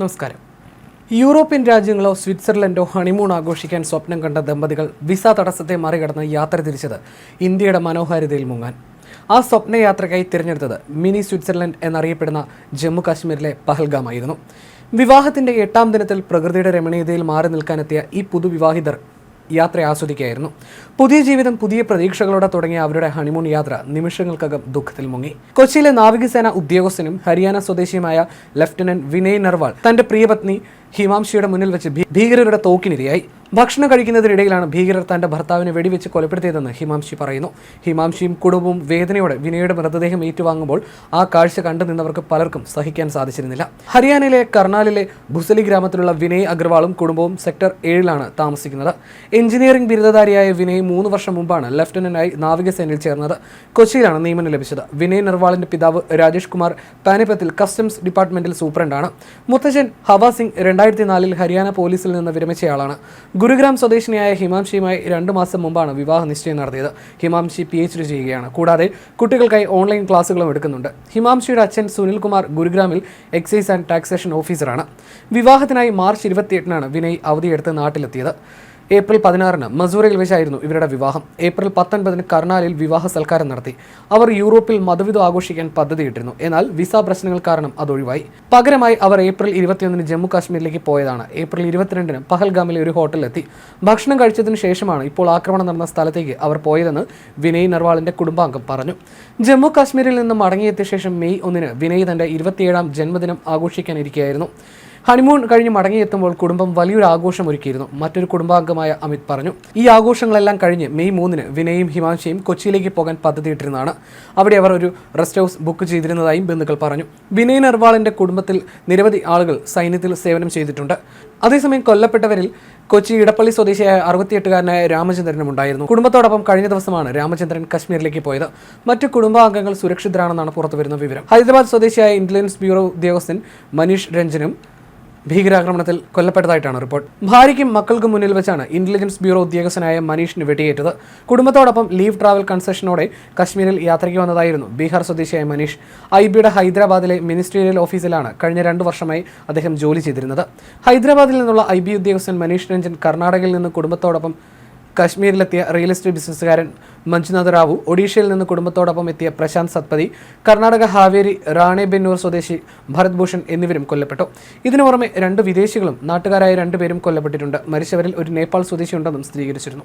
നമസ്കാരം. European രാജ്യങ്ങളോ സ്വിറ്റ്സർലൻഡോ honeymoon ആഘോഷിക്കാൻ സ്വപ്നം കണ്ട ദമ്പതികൾ വിസ തടസ്സത്തെ മറികടന്ന് യാത്ര തിരിച്ചത് ഇന്ത്യയുടെ മനോഹാരിതയിൽ മുങ്ങാൻ. ആ സ്വപ്നയാത്രയ്ക്കായി തിരഞ്ഞെടുത്തത് മിനി സ്വിറ്റ്സർലൻഡ് എന്നറിയപ്പെടുന്ന ജമ്മു കാശ്മീരിലെ പഹൽഗാമായിരുന്നു. വിവാഹത്തിന്റെ എട്ടാം ദിനത്തിൽ പ്രകൃതിയുടെ രമണീയതയിൽ മാറി നിൽക്കാനെത്തിയ ഈ പുതുവിവാഹിതർ യാത്ര ആസ്വദിക്കുകയായിരുന്നു. പുതിയ ജീവിതം പുതിയ പ്രതീക്ഷകളോടെ തുടങ്ങിയ അവരുടെ ഹണിമൂൺ യാത്ര നിമിഷങ്ങൾക്കകം ദുഃഖത്തിൽ മുങ്ങി. കൊച്ചിയിലെ നാവികസേന ഉദ്യോഗസ്ഥനും ഹരിയാന സ്വദേശിയുമായ ലഫ്റ്റനന്റ് വിനയ് നർവാൾ തന്റെ പ്രിയപത്നി ഹിമാംശിയുടെ മുന്നിൽ വെച്ച് ഭീകരരുടെ തോക്കിനിരയായി. ഭക്ഷണം കഴിക്കുന്നതിനിടയിലാണ് ഭീകരർ തന്റെ ഭർത്താവിനെ വെടിവെച്ച് കൊലപ്പെടുത്തിയതെന്ന് ഹിമാംശി പറയുന്നു. ഹിമാംശിയും കുടുംബവും വേദനയോടെ വിനയുടെ മൃതദേഹം ഏറ്റുവാങ്ങുമ്പോൾ ആ കാഴ്ച കണ്ടു നിന്നവർക്ക് പലർക്കും സഹിക്കാൻ സാധിച്ചിരുന്നില്ല. ഹരിയാനയിലെ കർണാലിലെ ഭുസലി ഗ്രാമത്തിലുള്ള വിനയ് അഗർവാളും കുടുംബവും സെക്ടർ ഏഴിലാണ് താമസിക്കുന്നത്. എഞ്ചിനീയറിംഗ് ബിരുദധാരിയായ വിനയ് മൂന്ന് വർഷം മുമ്പാണ് ലഫ്റ്റനന്റായി നാവികസേനയിൽ ചേർന്നത്. കൊച്ചിയിലാണ് നിയമനം ലഭിച്ചത്. വിനയ് നിർവാളിന്റെ പിതാവ് രാജേഷ് കുമാർ പാനിപ്പത്തിൽ കസ്റ്റംസ് ഡിപ്പാർട്ട്മെന്റിൽ സൂപ്രണ്ടാണ്. മുത്തച്ഛൻ ഹവാ സിംഗ് രണ്ടായിരത്തി നാലിൽ ഹരിയാന പോലീസിൽ നിന്ന് വിരമിച്ചയാളാണ്. ഗുരുഗ്രാം സ്വദേശിനിയായ ഹിമാംശിയുമായി രണ്ടു മാസം മുമ്പാണ് വിവാഹ നിശ്ചയം നടത്തിയത്. ഹിമാംഷി പി എച്ച് ഡി ചെയ്യുകയാണ്. കൂടാതെ കുട്ടികൾക്കായി ഓൺലൈൻ ക്ലാസ്സുകളും എടുക്കുന്നുണ്ട്. ഹിമാംശിയുടെ അച്ഛൻ സുനിൽകുമാർ ഗുരുഗ്രാമിൽ എക്സൈസ് ആൻഡ് ടാക്സേഷൻ ഓഫീസറാണ്. വിവാഹത്തിനായി മാർച്ച് ഇരുപത്തിയെട്ടിനാണ് വിനയ് അവധിയെടുത്ത് നാട്ടിലെത്തിയത്. ഏപ്രിൽ പതിനാറിന് മസൂറയിൽ വെച്ചായിരുന്നു ഇവരുടെ വിവാഹം. ഏപ്രിൽ പത്തൊൻപതിന് കർണാലിൽ വിവാഹ സൽക്കാരം നടത്തി. അവർ യൂറോപ്പിൽ മതവിധം ആഘോഷിക്കാൻ പദ്ധതിയിട്ടിരുന്നു. എന്നാൽ വിസ പ്രശ്നങ്ങൾ കാരണം അത് ഒഴിവായി പകരമായി അവർ ഏപ്രിൽ ഇരുപത്തിയൊന്നിന് ജമ്മു കാശ്മീരിലേക്ക് പോയതാണ്. ഏപ്രിൽ ഇരുപത്തിരണ്ടിന് പഹൽഗാമിലെ ഒരു ഹോട്ടലിലെത്തി. ഭക്ഷണം കഴിച്ചതിന് ശേഷമാണ് ഇപ്പോൾ ആക്രമണം നടന്ന സ്ഥലത്തേക്ക് അവർ പോയതെന്ന് വിനയ് നർവാളിന്റെ കുടുംബാംഗം പറഞ്ഞു. ജമ്മു കാശ്മീരിൽ നിന്ന് മടങ്ങിയെത്തിയ ശേഷം മെയ് ഒന്നിന് വിനയ് തന്റെ ഇരുപത്തിയേഴാം ജന്മദിനം ആഘോഷിക്കാനിരിക്കുകയായിരുന്നു ഹണിമൂൺ കഴിഞ്ഞ് മടങ്ങിയെത്തുമ്പോൾ കുടുംബം വലിയൊരു ആഘോഷം ഒരുക്കിയിരുന്നു. മറ്റൊരു കുടുംബാംഗമായ അമിത് പറഞ്ഞു ഈ ആഘോഷങ്ങളെല്ലാം കഴിഞ്ഞ് മെയ് മൂന്നിന് വിനയും ഹിമാംശയും കൊച്ചിയിലേക്ക് പോകാൻ പദ്ധതിയിട്ടിരുന്നതാണ്. അവിടെ അവർ ഒരു റെസ്റ്റ് ഹൗസ് ബുക്ക് ചെയ്തിരുന്നതായും ബന്ധുക്കൾ പറഞ്ഞു. വിനയ് നർവാളിന്റെ കുടുംബത്തിൽ നിരവധി ആളുകൾ സൈന്യത്തിൽ സേവനം ചെയ്തിട്ടുണ്ട്. അതേസമയം കൊല്ലപ്പെട്ടവരിൽ കൊച്ചി ഇടപ്പള്ളി സ്വദേശിയായ അറുപത്തിയെട്ടുകാരനായ രാമചന്ദ്രനും ഉണ്ടായിരുന്നു. കുടുംബത്തോടൊപ്പം കഴിഞ്ഞ ദിവസമാണ് രാമചന്ദ്രൻ കശ്മീരിലേക്ക് പോയത്. മറ്റു കുടുംബാംഗങ്ങൾ സുരക്ഷിതരാണെന്നാണ് പുറത്തുവരുന്ന വിവരം. ഹൈദരാബാദ് സ്വദേശിയായ ഇന്റലിജൻസ് ബ്യൂറോ ഉദ്യോഗസ്ഥൻ മനീഷ് രഞ്ജനും ഭീകരാക്രമണത്തിൽ കൊല്ലപ്പെട്ടതായിട്ടാണ് റിപ്പോർട്ട്. ഭാര്യയ്ക്കും മക്കൾക്കും മുന്നിൽ വെച്ചാണ് ഇന്റലിജൻസ് ബ്യൂറോ ഉദ്യോഗസ്ഥനായ മനീഷിന് വെടിയേറ്റത്. കുടുംബത്തോടൊപ്പം ലീവ് ട്രാവൽ കൺസെഷനോടെ കശ്മീരിൽ യാത്രയ്ക്ക് വന്നതായിരുന്നു ബീഹാർ സ്വദേശിയായ മനീഷ്. ഐ ബിയുടെ ഹൈദരാബാദിലെ മിനിസ്ട്രിയൽ ഓഫീസിലാണ് കഴിഞ്ഞ രണ്ടു വർഷമായി അദ്ദേഹം ജോലി ചെയ്തിരുന്നത്. ഹൈദരാബാദിൽ നിന്നുള്ള ഐ ബി ഉദ്യോഗസ്ഥൻ മനീഷ് രഞ്ജൻ കർണാടകയിൽ നിന്ന് കുടുംബത്തോടൊപ്പം കശ്മീരിലെത്തിയ റിയൽ എസ്റ്റേറ്റ് ബിസിനസ്സുകാരൻ മഞ്ജുനാഥ് റാവു ഒഡീഷയിൽ നിന്ന് കുടുംബത്തോടൊപ്പം എത്തിയ പ്രശാന്ത് സത്പതി കർണാടക ഹാവേരി റാണേബെന്നൂർ സ്വദേശി ഭരത് ഭൂഷൺ എന്നിവരും കൊല്ലപ്പെട്ടു. ഇതിനു പുറമെ രണ്ട് വിദേശികളും നാട്ടുകാരായ രണ്ടുപേരും കൊല്ലപ്പെട്ടിട്ടുണ്ട്. മരിച്ചവരിൽ ഒരു നേപ്പാൾ സ്വദേശിയുണ്ടെന്നും സ്ഥിരീകരിച്ചിരുന്നു.